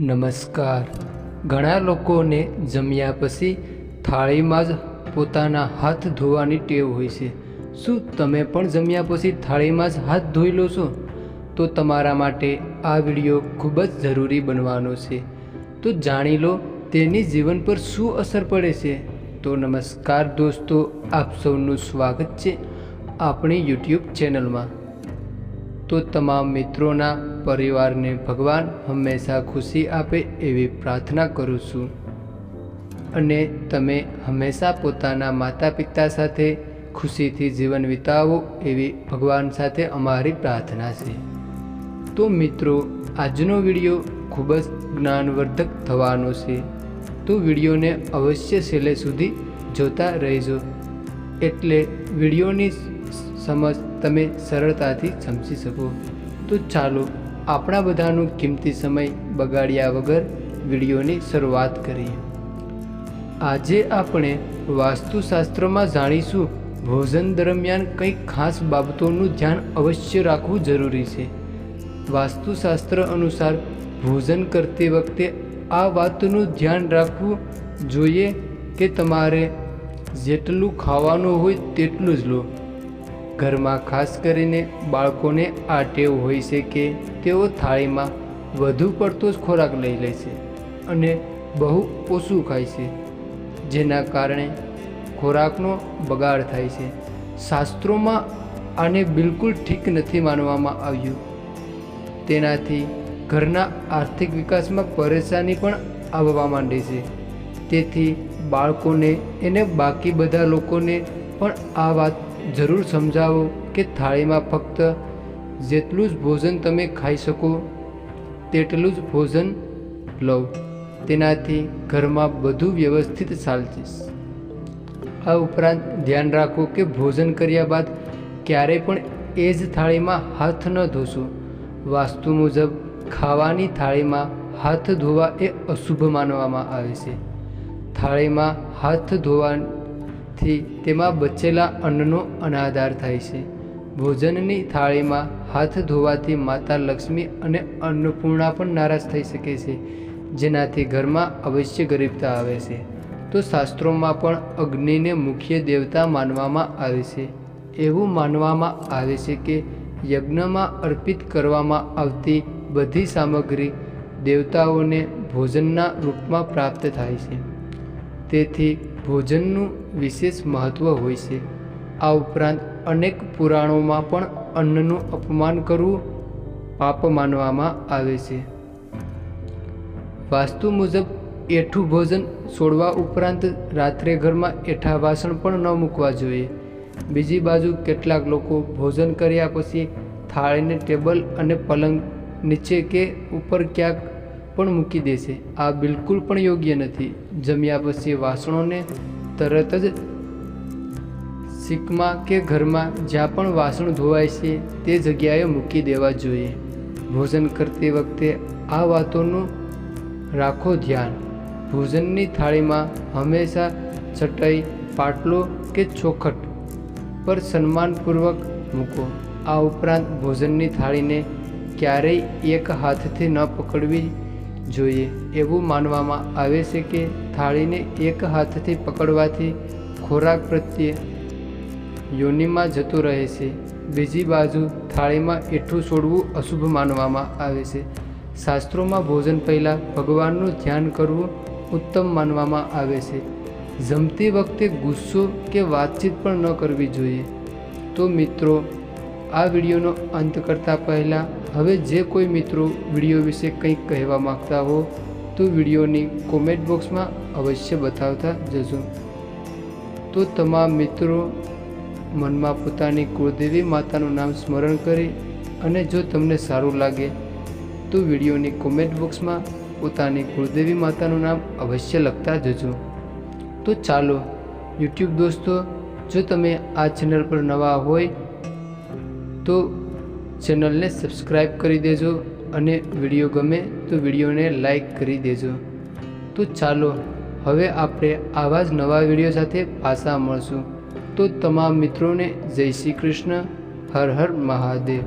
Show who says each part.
Speaker 1: નમસ્કાર. ઘણા લોકોને જમ્યા પછી થાળીમાં જ પોતાના હાથ ધોવાની ટેવ હોય છે. શું તમે પણ જમ્યા પછી થાળીમાં જ હાથ ધોઈ લો છો? તો તમારા માટે આ વીડિયો ખૂબ જ જરૂરી બનવાનો છે. તો જાણી લો તેની જીવન પર શું અસર પડે છે. તો નમસ્કાર દોસ્તો, આપ સૌનું સ્વાગત છે આપણી યુટ્યુબ ચેનલમાં. તો તમામ મિત્રોના પરિવારને ભગવાન હંમેશા ખુશી આપે એવી પ્રાર્થના કરું છું. અને તમે હંમેશા પોતાના માતા પિતા સાથે ખુશીથી જીવન વિતાવો એવી ભગવાન સાથે અમારી પ્રાર્થના છે. તો મિત્રો, આજનો વીડિયો ખૂબ જ જ્ઞાનવર્ધક થવાનો છે. તો વિડીયોને અવશ્ય છેલ્લે સુધી જોતા રહેજો. એટલે વિડીયોની સમજ તમે સરળતાથી સમજી શકો. તો ચાલો આપણા બધાનો કિંમતી સમય બગાડ્યા વગર વિડીયોની શરૂઆત કરીએ. આજે આપણે વાસ્તુશાસ્ત્રમાં જાણીશું ભોજન દરમિયાન કંઈક ખાસ બાબતોનું ધ્યાન અવશ્ય રાખવું જરૂરી છે. વાસ્તુશાસ્ત્ર અનુસાર ભોજન કરતી વખતે આ વાતનું ધ્યાન રાખવું જોઈએ કે તમારે જેટલું ખાવાનું હોય તેટલું જ લો. ઘરમાં ખાસ કરીને બાળકોને આ ટેવ હોય છે કે તેઓ થાળીમાં વધુ પડતો જ ખોરાક લઈ લે છે અને બહુ ઓછું ખાય છે, જેના કારણે ખોરાકનો બગાડ થાય છે. શાસ્ત્રોમાં આને બિલકુલ ઠીક નથી માનવામાં આવ્યું. તેનાથી ઘરના આર્થિક વિકાસમાં પરેશાની પણ આવવા માંડે છે. તેથી બાળકોને એને બાકી બધા લોકોને પણ આ વાત જરૂર સમજાવો કે થાળીમાં ફક્ત જેટલું જ ભોજન તમે ખાઈ શકો, તેટલું જ ભોજન લો તેનાથી ઘરમાં બધું વ્યવસ્થિત ચાલશે. આ ઉપરાંત ધ્યાન રાખો કે ભોજન કર્યા બાદ ક્યારેય પણ એ જ થાળીમાં હાથ ન ધોશો. વાસ્તુ મુજબ, ખાવાની થાળીમાં હાથ ધોવા એ અશુભ માનવામાં આવે છે. થાળીમાં હાથ ધોવાથી તેમાં બચેલા અન્નનો અનાદાર થાય છે. ભોજનની થાળીમાં હાથ ધોવાથી માતા લક્ષ્મી અને અન્નપૂર્ણા પણ નારાજ થઈ શકે છે, જેનાથી ઘરમાં અવશ્ય ગરીબતા આવે છે. તો શાસ્ત્રોમાં પણ અગ્નિને મુખ્ય દેવતા માનવામાં આવે છે. એવું માનવામાં આવે છે કે યજ્ઞમાં અર્પિત કરવામાં આવતી બધી સામગ્રી દેવતાઓને ભોજનના રૂપમાં પ્રાપ્ત થાય છે. તેથી ભોજનનું વિશેષ મહત્ત્વ હોય છે. આ ઉપરાંત અનેક પુરાણોમાં પણ અન્નનું અપમાન કરવું પાપ માનવામાં આવે છે. વાસ્તુ મુજબ, એઠું ભોજન છોડવા ઉપરાંત રાત્રે ઘરમાં એઠા વાસણ પણ ન મૂકવા જોઈએ. બીજી બાજુ કેટલાક લોકો ભોજન કર્યા પછી થાળીને ટેબલ અને પલંગ નીચે કે ઉપર ક્યાંક પણ મૂકી દેશે. આ બિલકુલ પણ યોગ્ય નથી. જમ્યા પછી વાસણોને તરત જ સિંકમાં કે ઘરમાં જ્યાં પણ વાસણ ધોવાય છે, તે જગ્યાએ મૂકી દેવા જોઈએ. ભોજન કરતી વખતે આ વાતોનું રાખો ધ્યાન. ભોજનની થાળીમાં હંમેશા ચટાઈ, પાટલો કે ચોખટ પર સન્માનપૂર્વક મૂકો. આ ઉપરાંત ભોજનની થાળીને ક્યારેય એક હાથથી ન પકડવી જોઈએ. એવું માનવામાં આવે છે કે થાળીને એક હાથથી પકડવાથી ખોરાક પ્રત્યે યોનિમાં જતું રહે છે. બીજી બાજુ થાળીમાં એઠું છોડવું અશુભ માનવામાં આવે છે. શાસ્ત્રોમાં ભોજન પહેલાં ભગવાનનું ધ્યાન કરવું ઉત્તમ માનવામાં આવે છે. જમતી વખતે ગુસ્સો કે વાતચીત પણ ન કરવી જોઈએ. તો મિત્રો, આ વિડીયોનો અંત કરતાં પહેલાં હવે જે કોઈ મિત્રો વીડિયો વિશે કંઈક કહેવા માગતા હો, તો વિડીયોની કોમેન્ટ બોક્સમાં અવશ્ય બતાવતા જજો. તો તમામ મિત્રો મનમાં પોતાની કુળદેવી માતાનું નામ સ્મરણ કરી અને જો તમને સારું લાગે, તો વિડીયોની કોમેન્ટ બોક્સમાં પોતાની કુળદેવી માતાનું નામ અવશ્ય લખતા જજો. તો ચાલો યુટ્યુબ દોસ્તો, જો તમે આ ચેનલ પર નવા હોય, તો ચેનલને સબસ્ક્રાઈબ કરી દેજો અને વીડિયો ગમે તો વિડીયોને લાઈક કરી દેજો. તો ચાલો, હવે આપણે આવા જ નવા વીડિયો સાથે પાછા મળશું. તો તમામ મિત્રોને જય શ્રી કૃષ્ણ, હર હર મહાદેવ.